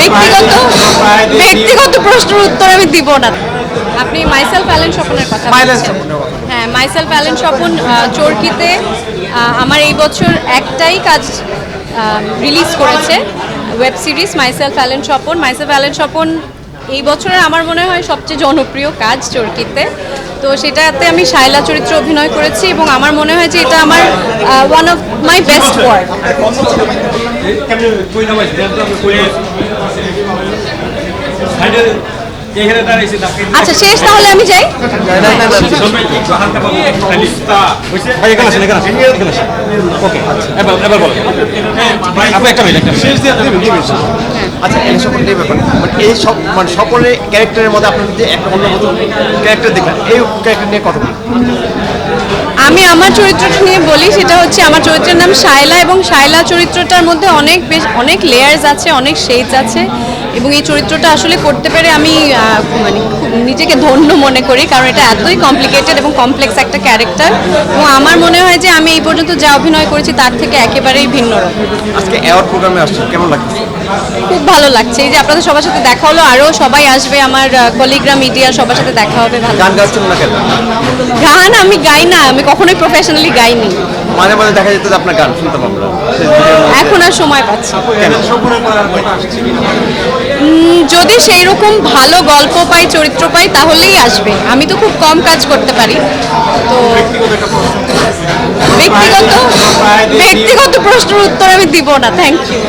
ব্যক্তিগত ব্যক্তিগত প্রশ্নের উত্তর আমি দিব না। আপনি মাইসেলফ অ্যালেন স্বপনের কথা। হ্যাঁ মাইসেলফ অ্যালেন স্বপন চরকিতে আমার এই বছর একটাই কাজ রিলিজ করেছে web series myself Allen Swapan myself Allen Swapan এই বছরের আমার মনে হয় সবচেয়ে জনপ্রিয় কাজ চরকিতে। তো সেটাতে আমি শায়লা চরিত্রে অভিনয় করেছি এবং আমার মনে হয় যে এটা আমার one of my best work আচ্ছা শেষ তাহলে আমি যাই। ওকে এবার এবার বলো আপনি একটা মিনিট একটা শেষ দিয়ে দিবেন দিবেন আচ্ছা এই সকল নিয়ে ব্যাপার। মানে এই সব মানে সকলের ক্যারেক্টারের মধ্যে আপনি যে একটা অন্য মতো ক্যারেক্টার দেখলেন এই ক্যারেক্টার নিয়ে কথা বলুন। আমি আমার চরিত্রটা নিয়ে বলি সেটা হচ্ছে আমার চরিত্রের নাম শায়লা এবং শায়লা চরিত্রটার মধ্যে অনেক বেশ অনেক লেয়ার্স আছে অনেক শেডস আছে এবং এই চরিত্রটা আসলে করতে পেরে আমি মানে নিজেকে ধন্য মনে করি কারণ এটা এতই কমপ্লিকেটেড এবং কমপ্লেক্স একটা ক্যারেক্টার এবং আমার মনে হয় যে আমি এই পর্যন্ত যা অভিনয় করেছি তার থেকে একেবারেই ভিন্ন রকম। আজকে অ্যাওয়ার্ড প্রোগ্রামে আসছেন কেমন লাগছে? ভালো লাগছে। এই যে আপনাদের সবার সাথে দেখা হলো আরও সবাই আসবে আমার কলিগ্রা মিডিয়া সবার সাথে দেখা হবে ভালো গান গাচ্ছেন না কেন? গান আমি গাই না আমি কখনোই প্রফেশনালি গাইনি। মাঝে মাঝে দেখা যেত আপনার গান শুনতাম আমরা। এখন আর সময় পাচ্ছি যদি সেই রকম ভালো গল্প পাই চরিত্র পাই তাহলেই আসবে। আমি তো খুব কম কাজ করতে পারি। তো ব্যক্তিগত ব্যক্তিগত প্রশ্নের উত্তর আমি দিব না থ্যাংক ইউ